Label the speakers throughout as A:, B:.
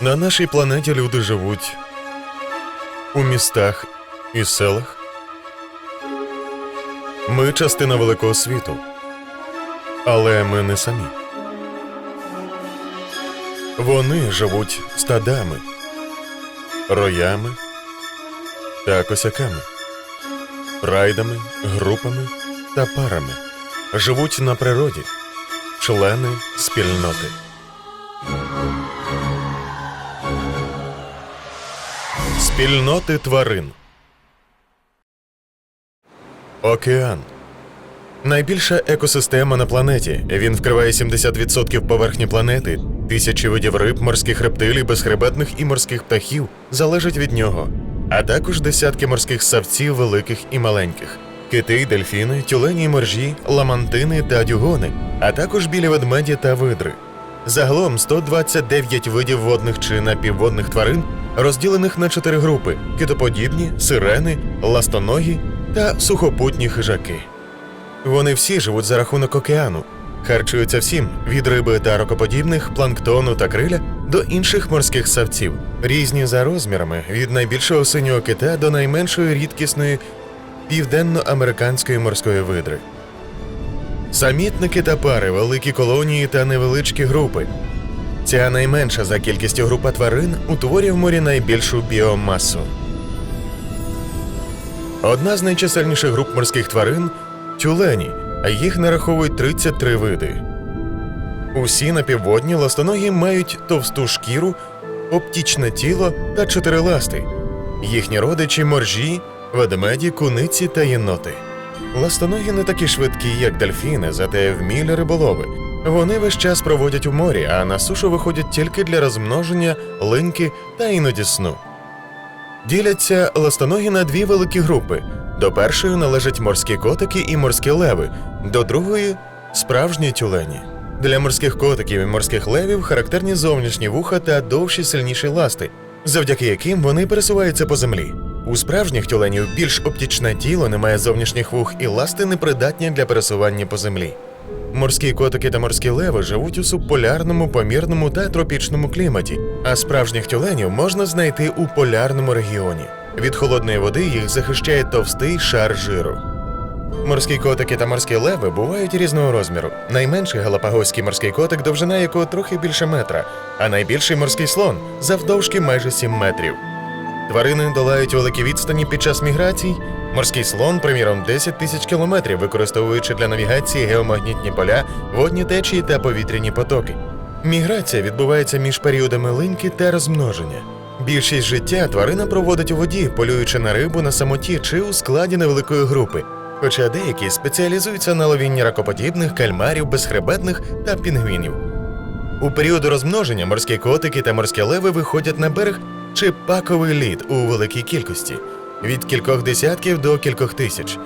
A: На нашій планеті люди живуть у містах і селах. Ми частина великого світу, але ми не самі. Вони живуть стадами, роями та косяками, прайдами, групами та парами. Живуть на природі, члени спільноти. Спільноти тварин. Океан. Найбільша екосистема на планеті. Він вкриває 70% поверхні планети. Тисячі видів риб, морських рептилій, безхребетних і морських птахів залежать від нього, а також десятки морських савців, великих і маленьких. Кити, дельфіни, тюлені моржі, ламантини та дюгони, а також білі ведмеді та видри. Загалом 129 видів водних чи напівводних тварин, розділених на чотири групи: китоподібні, сирени, ластоногі та сухопутні хижаки. Вони всі живуть за рахунок океану, харчуються всім від риби та ракоподібних, планктону та криля до інших морських савців, різні за розмірами від найбільшого синього кита до найменшої рідкісної південноамериканської морської видри. Самітники та пари, великі колонії та невеличкі групи. Ця найменша за кількістю група тварин утворює в морі найбільшу біомасу. Одна з найчисельніших груп морських тварин тюлені, а їх нараховують 33 види. Усі напівводні ластоногі мають товсту шкіру, оптічне тіло та чотири ласти. Їхні родичі моржі, ведмеді, куниці та єноти. Ластоногі не такі швидкі, як дельфіни, зате вмілі риболови. Вони весь час проводять у морі, а на сушу виходять тільки для розмноження, линьки та іноді сну. Діляться ластоногі на дві великі групи. До першої належать морські котики і морські леви, до другої справжні тюлені. Для морських котиків і морських левів характерні зовнішні вуха та довші сильніші ласти, завдяки яким вони пересуваються по землі. У справжніх тюленів більш оптічне тіло, немає зовнішніх вух і ласти непридатні для пересування по землі. Морські котики та морські леви живуть у субполярному, помірному та тропічному кліматі, а справжніх тюленів можна знайти у полярному регіоні. Від холодної води їх захищає товстий шар жиру. Морські котики та морські леви бувають різного розміру. Найменший галапагоський морський котик, довжина якого трохи більше метра, а найбільший морський слон завдовжки майже 7 метрів. Тварини долають великі відстані під час міграцій. Морський слон, приміром, 10 тисяч кілометрів, використовуючи для навігації геомагнітні поля, водні течії та повітряні потоки. Міграція відбувається між періодами линьки та розмноження. Більшість життя тварина проводить у воді, полюючи на рибу на самоті чи у складі невеликої групи. Хоча деякі спеціалізуються на ловінні ракоподібних, кальмарів, безхребетних та пінгвінів. У період розмноження морські котики та морські леви виходять на берег чи паковий лід у великій кількості від кількох десятків до кількох тисяч.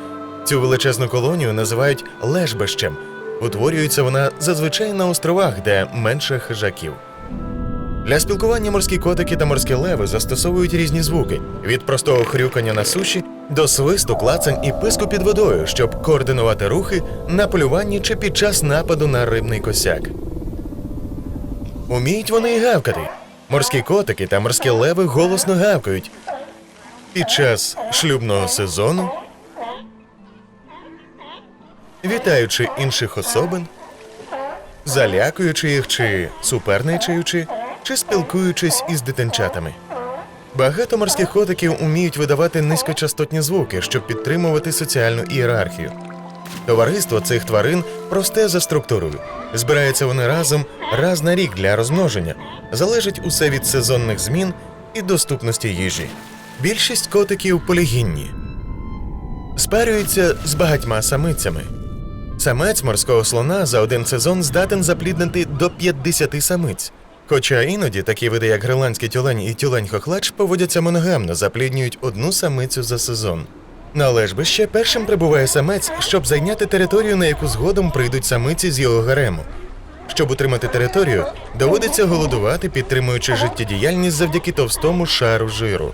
A: Цю величезну колонію називають лежбищем. Утворюється вона зазвичай на островах, де менше хижаків. Для спілкування морські котики та морські леви застосовують різні звуки від простого хрюкання на суші до свисту, клацань і писку під водою, щоб координувати рухи на полюванні чи під час нападу на рибний косяк. Уміють вони і гавкати. Морські котики та морські леви голосно гавкають. Під час шлюбного сезону, вітаючи інших особин, залякуючи їх чи суперничаючи, чи спілкуючись із дитинчатами. Багато морських котиків уміють видавати низькочастотні звуки, щоб підтримувати соціальну ієрархію. Товариство цих тварин просте за структурою. Збираються вони разом раз на рік для розмноження. Залежить усе від сезонних змін і доступності їжі. Більшість котиків полігінні. Спарюються з багатьма самицями. Самець морського слона за один сезон здатен запліднити до 50 самиць. Хоча іноді такі види, як гриландський тюлень і тюлень хохлач, поводяться моногамно, запліднюють одну самицю за сезон. На лежбище першим прибуває самець, щоб зайняти територію, на яку згодом прийдуть самиці з його гарему. Щоб утримати територію, доводиться голодувати, підтримуючи життєдіяльність завдяки товстому шару жиру.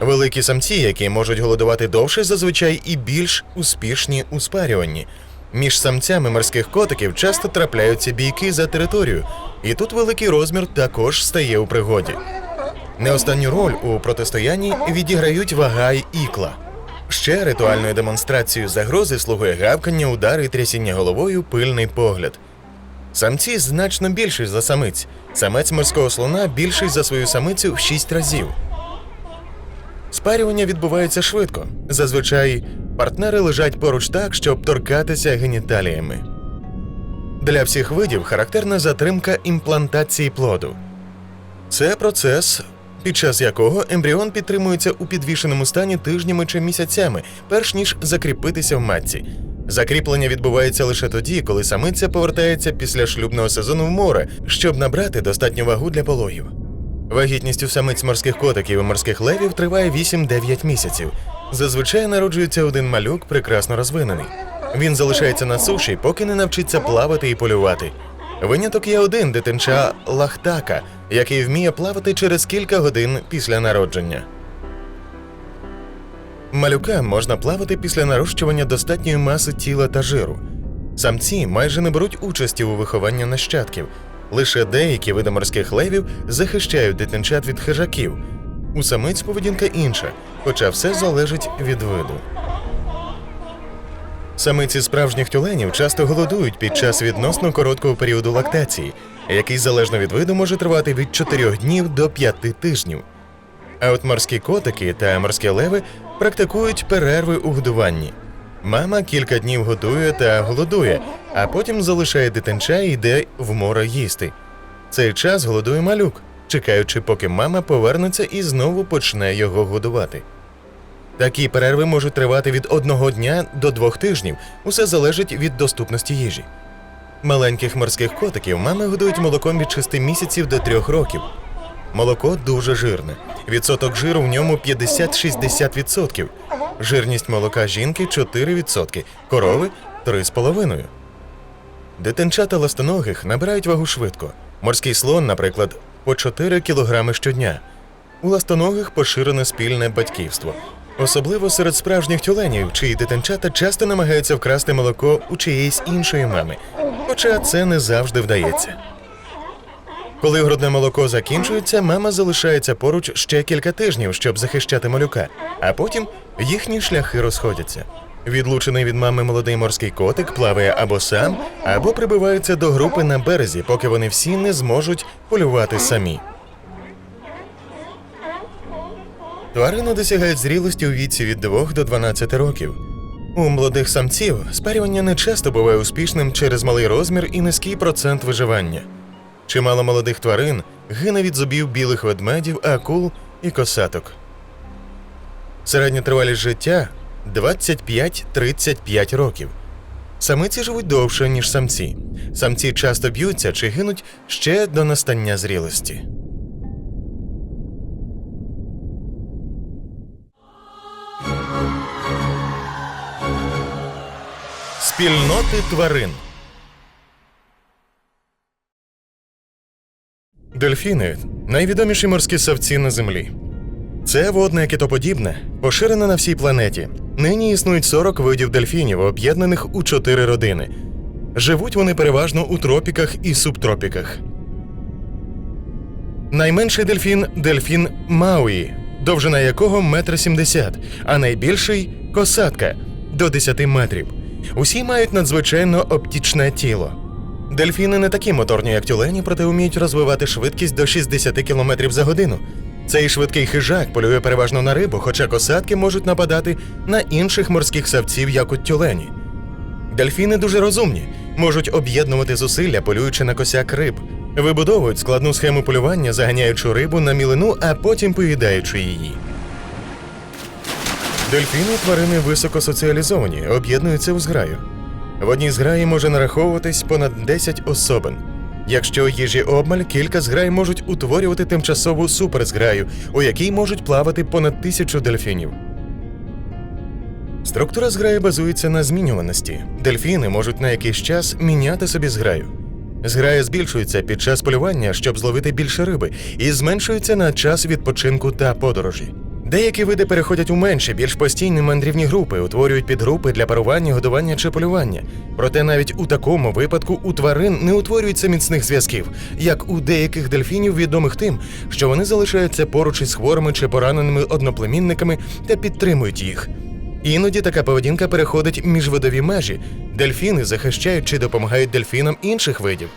A: Великі самці, які можуть голодувати довше, зазвичай і більш успішні у спарюванні. Між самцями морських котиків часто трапляються бійки за територію, і тут великий розмір також стає у пригоді. Не останню роль у протистоянні відіграють вага й ікла. Ще ритуальною демонстрацією загрози слугує гавкання, удари і трясіння головою, пильний погляд. Самці значно більші за самиць. Самець морського слона більший за свою самицю в 6 разів. Спарювання відбувається швидко. Зазвичай партнери лежать поруч так, щоб торкатися геніталіями. Для всіх видів характерна затримка імплантації плоду. Це процес, під час якого ембріон підтримується у підвішеному стані тижнями чи місяцями, перш ніж закріпитися в матці. Закріплення відбувається лише тоді, коли самиця повертається після шлюбного сезону в море, щоб набрати достатню вагу для пологів. Вагітність у самиць морських котиків і морських левів триває 8-9 місяців. Зазвичай народжується один малюк, прекрасно розвинений. Він залишається на суші, поки не навчиться плавати і полювати. Виняток є один дитинча лахтака, який вміє плавати через кілька годин після народження. Малюка можна плавати після нарощування достатньої маси тіла та жиру. Самці майже не беруть участі у вихованні нащадків. Лише деякі види морських левів захищають дитинчат від хижаків. У самиць поведінка інша, хоча все залежить від виду. Самиці справжніх тюленів часто голодують під час відносно короткого періоду лактації, який залежно від виду може тривати від 4 днів до 5 тижнів. А от морські котики та морські леви практикують перерви у годуванні. Мама кілька днів годує та голодує, а потім залишає дитинча і йде в море їсти. Цей час голодує малюк, чекаючи, поки мама повернеться і знову почне його годувати. Такі перерви можуть тривати від одного дня до двох тижнів. Усе залежить від доступності їжі. Маленьких морських котиків мами годують молоком від 6 місяців до 3 років. Молоко дуже жирне. Відсоток жиру в ньому 50-60%. Жирність молока жінки 4%, корови 3,5%. Дитинчата ластоногих набирають вагу швидко. Морський слон, наприклад, по 4 кілограми щодня. У ластоногих поширене спільне батьківство. Особливо серед справжніх тюленів, чиї дитинчата часто намагаються вкрасти молоко у чиєїсь іншої мами. Хоча це не завжди вдається. Коли грудне молоко закінчується, мама залишається поруч ще кілька тижнів, щоб захищати малюка, а потім їхні шляхи розходяться. Відлучений від мами молодий морський котик плаває або сам, або прибивається до групи на березі, поки вони всі не зможуть полювати самі. Тварини досягають зрілості у віці від 2 до 12 років. У молодих самців спарювання не часто буває успішним через малий розмір і низький процент виживання. Чимало молодих тварин гине від зубів білих ведмедів, акул і косаток. Середня тривалість життя 25-35 років. Самиці живуть довше, ніж самці. Самці часто б'ються чи гинуть ще до настання зрілості. Спільноти тварин. Дельфіни найвідоміші морські савці на землі. Це водне китоподібне, поширене на всій планеті. Нині існують 40 видів дельфінів, об'єднаних у чотири родини. Живуть вони переважно у тропіках і субтропіках. Найменший дельфін дельфін Мауї, довжина якого 1,70 м, а найбільший косатка до 10 метрів. Усі мають надзвичайно оптічне тіло. Дельфіни не такі моторні, як тюлені, проте вміють розвивати швидкість до 60 км за годину. Цей швидкий хижак полює переважно на рибу, хоча косатки можуть нападати на інших морських савців, як от тюлені. Дельфіни дуже розумні, можуть об'єднувати зусилля, полюючи на косяк риб, вибудовують складну схему полювання, заганяючи рибу на мілину, а потім поїдаючи її. Дельфіни тварини високосоціалізовані, об'єднуються у зграю. В одній зграї може нараховуватись понад 10 особин. Якщо їжі обмаль, кілька зграй можуть утворювати тимчасову суперзграю, у якій можуть плавати понад тисячу дельфінів. Структура зграї базується на змінюваності. Дельфіни можуть на якийсь час міняти собі зграю. Зграя збільшується під час полювання, щоб зловити більше риби, і зменшується на час відпочинку та подорожі. Деякі види переходять у менші, більш постійні мандрівні групи, утворюють підгрупи для парування, годування чи полювання. Проте навіть у такому випадку у тварин не утворюється міцних зв'язків, як у деяких дельфінів, відомих тим, що вони залишаються поруч із хворими чи пораненими одноплемінниками та підтримують їх. Іноді така поведінка переходить міжвидові межі. Дельфіни захищають чи допомагають дельфінам інших видів.